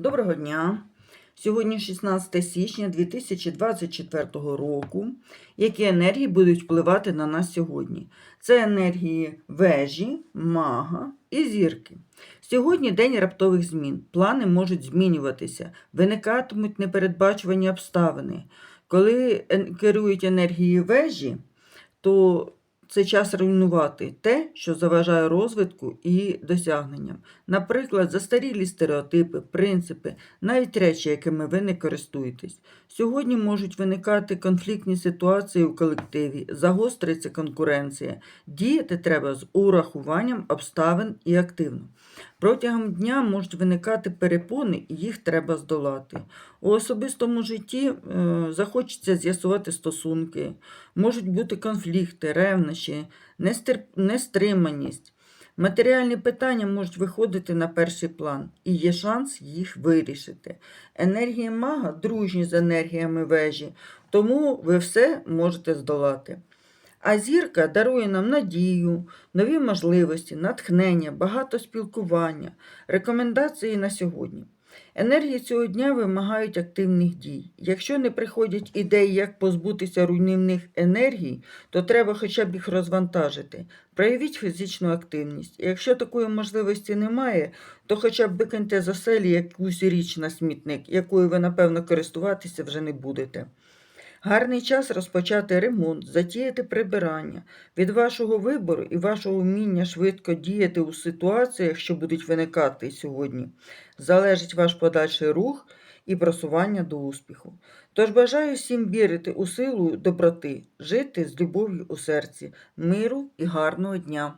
Доброго дня! Сьогодні 16 січня 2024 року. Які енергії будуть впливати на нас сьогодні? Це енергії вежі, мага і зірки. Сьогодні день раптових змін. Плани можуть змінюватися, виникатимуть непередбачувані обставини. Коли керують енергії вежі, то це час руйнувати те, що заважає розвитку і досягненням. Наприклад, застарілі стереотипи, принципи, навіть речі, якими ви не користуєтесь. Сьогодні можуть виникати конфліктні ситуації у колективі, загостриться конкуренція. Діяти треба з урахуванням обставин і активно. Протягом дня можуть виникати перепони, і їх треба здолати. У особистому житті е, захочеться з'ясувати стосунки, можуть бути конфлікти, ревнощі, нестриманість. Матеріальні питання можуть виходити на перший план, і є шанс їх вирішити. Енергії мага дружні з енергіями вежі, тому ви все можете здолати. А зірка дарує нам надію, нові можливості, натхнення, багато спілкування, рекомендації на сьогодні. Енергії цього дня вимагають активних дій. Якщо не приходять ідеї, як позбутися руйнівних енергій, то треба хоча б їх розвантажити. Проявіть фізичну активність. Якщо такої можливості немає, то хоча б викиньте з оселі якусь річ на смітник, якою ви, напевно, користуватися вже не будете. Гарний час розпочати ремонт, затіяти прибирання. Від вашого вибору і вашого вміння швидко діяти у ситуаціях, що будуть виникати сьогодні, залежить ваш подальший рух і просування до успіху. Тож бажаю всім вірити у силу доброти, жити з любов'ю у серці, миру і гарного дня!